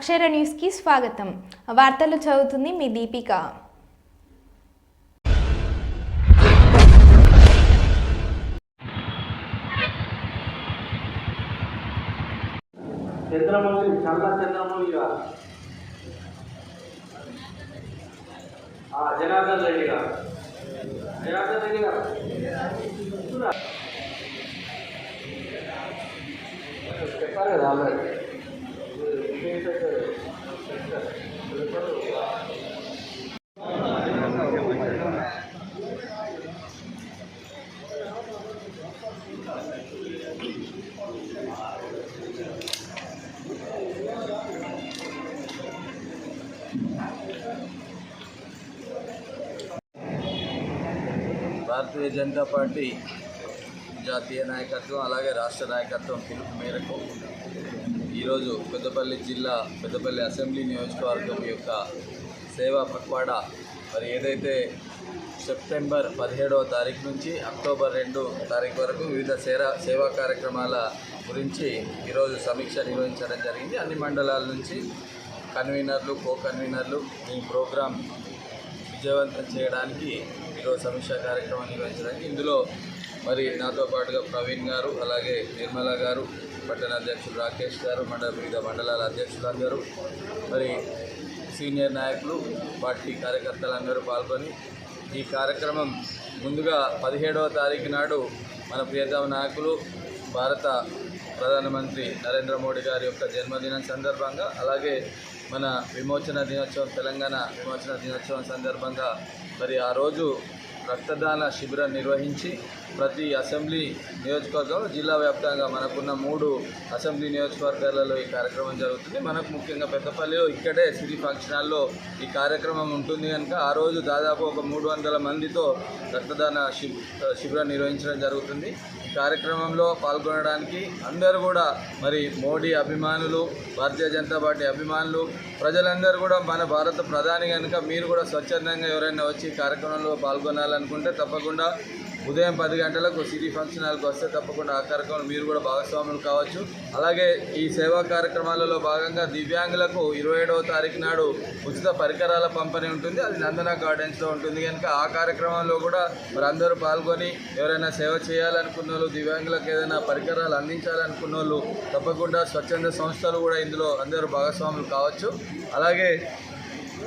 అక్షర న్యూస్కి స్వాగతం. వార్తలు చదువుతుంది మీ దీపిక. చంద్రమౌళి చల్ల చంద్రమౌళి గారు జనార్దన్ రెడ్డి గారు. జనార్దన్ రెడ్డి గారు. చెప్పారు కదా ఆల్రెడీ. భారతీయ జనతా పార్టీ జాతీయ నాయకత్వం అలాగే రాష్ట్ర నాయకత్వం పిలుపు మేరకు ఈరోజు పెద్దపల్లి జిల్లా పెద్దపల్లి అసెంబ్లీ నియోజకవర్గం యొక్క సేవా పక్వాడా మరి ఏదైతే సెప్టెంబర్ పదిహేడవ తారీఖు నుంచి అక్టోబర్ రెండు తారీఖు వరకు వివిధ సేరా సేవా కార్యక్రమాల గురించి ఈరోజు సమీక్ష నిర్వహించడం జరిగింది. అన్ని మండలాల నుంచి కన్వీనర్లు కో కన్వీనర్లు ఈ ప్రోగ్రాం విజయవంతం చేయడానికి ఈరోజు సమీక్షా కార్యక్రమం నిర్వహించడానికి ఇందులో మరి నాతో పాటుగా ప్రవీణ్ గారు అలాగే నిర్మల గారు పట్టణ అధ్యక్షులు రాకేష్ గారు మండల వివిధ మండలాల అధ్యక్షులందరూ మరి సీనియర్ నాయకులు పార్టీ కార్యకర్తలందరూ పాల్గొని ఈ కార్యక్రమం ముందుగా పదిహేడవ తారీఖు నాడు మన ప్రియతమ నాయకులు భారత ప్రధానమంత్రి నరేంద్ర మోడీ గారి యొక్క జన్మదినం సందర్భంగా అలాగే మన విమోచన దినోత్సవం తెలంగాణ విమోచన దినోత్సవం సందర్భంగా మరి ఆ రోజు రక్తదాన శిబిరం నిర్వహించి ప్రతి అసెంబ్లీ నియోజకవర్గంలో జిల్లా వ్యాప్తంగా మనకున్న మూడు అసెంబ్లీ నియోజకవర్గాలలో ఈ కార్యక్రమం జరుగుతుంది. మనకు ముఖ్యంగా పెద్దపల్లిలో ఇక్కడే సిరి ఫంక్షన్ హాల్లో ఈ కార్యక్రమం ఉంటుంది కనుక ఆ రోజు దాదాపు ఒక మూడు వందల మందితో రక్తదాన శిబిరం నిర్వహించడం జరుగుతుంది. ఈ కార్యక్రమంలో పాల్గొనడానికి అందరూ కూడా మరి మోడీ అభిమానులు భారతీయ జనతా పార్టీ అభిమానులు ప్రజలందరూ కూడా మన భారత ప్రధాని కనుక మీరు కూడా స్వచ్ఛందంగా ఎవరైనా వచ్చి కార్యక్రమంలో పాల్గొనాలి చేయాలనుకుంటే తప్పకుండా ఉదయం పది గంటలకు సిటీ ఫంక్షన్ హాల్కి వస్తే తప్పకుండా ఆ కార్యక్రమం మీరు కూడా భాగస్వాములు కావచ్చు. అలాగే ఈ సేవా కార్యక్రమాలలో భాగంగా దివ్యాంగులకు ఇరవై ఏడవ తారీఖు నాడు ఉచిత పరికరాల పంపిణీ ఉంటుంది. అది నందన గార్డెన్స్లో ఉంటుంది. కనుక ఆ కార్యక్రమంలో కూడా మరి అందరూ పాల్గొని ఎవరైనా సేవ చేయాలనుకున్న వాళ్ళు దివ్యాంగులకు ఏదైనా పరికరాలు అందించాలనుకున్న వాళ్ళు తప్పకుండా స్వచ్ఛంద సంస్థలు కూడా ఇందులో అందరూ భాగస్వాములు కావచ్చు. అలాగే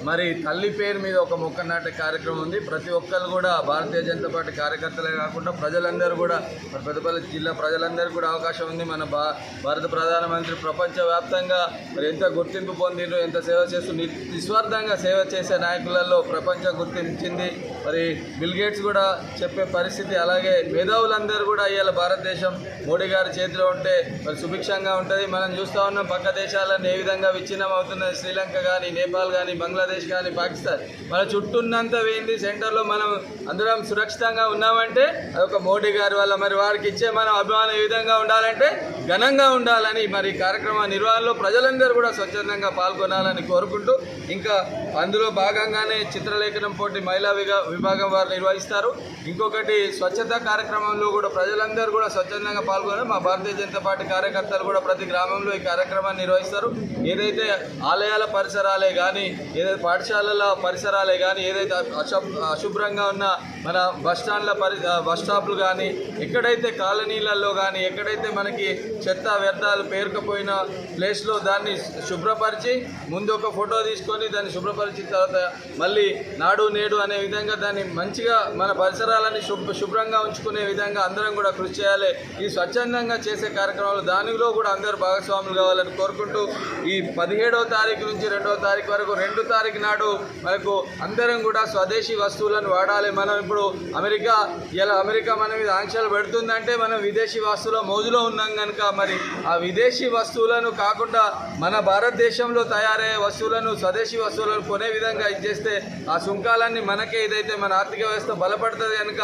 మరి తల్లి పేరు మీద ఒక మొక్క నాటే కార్యక్రమం ఉంది. ప్రతి ఒక్కరు కూడా భారతీయ జనతా పార్టీ కార్యకర్తలే కాకుండా ప్రజలందరూ కూడా మరి పెద్దపల్లి జిల్లా ప్రజలందరూ కూడా అవకాశం ఉంది. మన భా భారత ప్రధానమంత్రి ప్రపంచవ్యాప్తంగా మరి ఎంత గుర్తింపు పొందిండ్రు ఎంత సేవ చేస్తూ నిస్వార్థంగా సేవ చేసే నాయకులలో ప్రపంచం గుర్తించింది. మరి బిల్ గేట్స్ కూడా చెప్పే పరిస్థితి అలాగే మేధావులందరూ కూడా ఇవాళ భారతదేశం మోడీ గారి చేతిలో ఉంటే మరి సుభిక్షంగా ఉంటుంది. మనం చూస్తూ ఉన్నాం పక్క దేశాలను ఏ విధంగా విచ్ఛిన్నం అవుతున్నది శ్రీలంక కానీ నేపాల్ కానీ బంగ్లాదేశ్ కానీ పాకిస్తాన్. మన చుట్టూ ఉన్నంత వేయింది సెంటర్లో మనం అందరం సురక్షితంగా ఉన్నామంటే అదొక మోడీ గారి వల్ల. మరి వారికి ఇచ్చే మనం అభిమానం ఏ విధంగా ఉండాలంటే ఘనంగా ఉండాలని మరి కార్యక్రమ నిర్వహణలో ప్రజలందరూ కూడా స్వచ్ఛందంగా పాల్గొనాలని కోరుకుంటూ ఇంకా అందులో భాగంగానే చిత్రలేఖనం పోటీ మహిళా విభాగం వారు నిర్వహిస్తారు. ఇంకొకటి స్వచ్ఛత కార్యక్రమంలో కూడా ప్రజలందరూ కూడా స్వచ్ఛందంగా పాల్గొని మా భారతీయ జనతా పార్టీ కార్యకర్తలు కూడా ప్రతి గ్రామంలో ఈ కార్యక్రమాన్ని నిర్వహిస్తారు. ఏదైతే ఆలయాల పరిసరాలే కానీ ఏదైతే పాఠశాలల పరిసరాలే కానీ ఏదైతే అశుభ్రంగా ఉన్న మన బస్టాండ్ల పరి బస్ స్టాప్లు కానీ ఎక్కడైతే కాలనీలలో కానీ ఎక్కడైతే మనకి చెత్త వ్యర్థాలు పేరుకుపోయిన ప్లేస్లో దాన్ని శుభ్రపరిచి ముందు ఒక ఫోటో తీసుకొని దాన్ని శుభ్రపరిచిన తర్వాత మళ్ళీ నాడు నేడు అనే విధంగా దాన్ని మంచిగా మన పరిసరాలని శుభ్ర శుభ్రంగా ఉంచుకునే విధంగా అందరం కూడా కృషి చేయాలి. ఈ స్వచ్ఛందంగా చేసే కార్యక్రమాలు దానిలో కూడా అందరూ భాగస్వాములు కావాలని కోరుకుంటూ ఈ పదిహేడవ తారీఖు నుంచి రెండవ తారీఖు వరకు రెండు తారీఖు నాడు మనకు అందరం కూడా స్వదేశీ వస్తువులను వాడాలి. మనం ఇప్పుడు అమెరికా ఇలా అమెరికా మన మీద ఆంక్షలు పెడుతుందంటే మనం విదేశీ వస్తువుల మోజులో ఉన్నాం కనుక మరి ఆ విదేశీ వస్తువులను కాకుండా మన భారతదేశంలో తయారయ్యే వస్తువులను స్వదేశీ వస్తువులను కొనే విధంగా ఇచ్చేస్తే ఆ సుంకాలన్నీ మనకే. ఇదైతే మన ఆర్థిక వ్యవస్థ బలపడుతుంది కనుక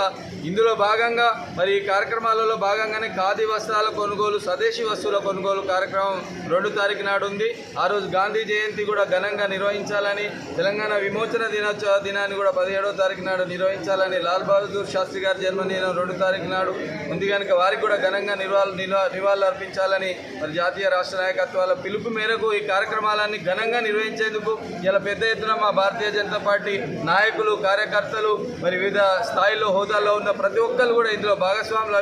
ఇందులో భాగంగా మరి ఈ కార్యక్రమాలలో భాగంగానే ఖాదీ వస్త్రాల కొనుగోలు స్వదేశీ వస్తువుల కొనుగోలు కార్యక్రమం రెండు తారీఖు నాడు ఉంది. ఆ రోజు గాంధీ జయంతి కూడా ఘనంగా నిర్వహించాలని తెలంగాణ విమోచన దినోత్సవ దినాన్ని కూడా పదిహేడవ తారీఖు నాడు నిర్వహించాలని లాల్ బహదూర్ శాస్త్రి గారి జన్మదినం రెండు తారీఖు నాడు ఉంది కనుక వారికి కూడా ఘనంగా నివాళ నివాళులు అర్పించాలని మరి జాతీయ రాష్ట్ర నాయకత్వాల పిలుపు మేరకు ఈ కార్యక్రమాలన్నీ ఘనంగా నిర్వహించేందుకు ఇలా పెద్ద ఎత్తున మా భారతీయ జనతా పార్టీ నాయకులు కార్యకర్తలు కార్యకర్తలు మరి వివిధ స్థాయిలో హోదాల్లో ఉన్న ప్రతి ఒక్కరు కూడా ఇందులో భాగస్వాములు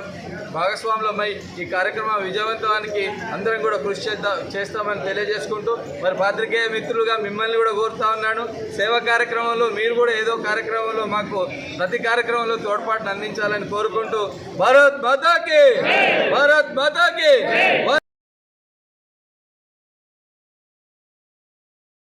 భాగస్వాములమై ఈ కార్యక్రమం విజయవంతానికి అందరం కూడా కృషి చేద్దా చేస్తామని తెలియజేసుకుంటూ మరి పాత్రికేయ మిత్రులుగా మిమ్మల్ని కూడా కోరుతా ఉన్నాను. సేవా కార్యక్రమంలో మీరు కూడా ఏదో కార్యక్రమంలో మాకు ప్రతి కార్యక్రమంలో తోడ్పాటును అందించాలని కోరుకుంటూ భారత్ మాతాకి భారత్ మాతాకి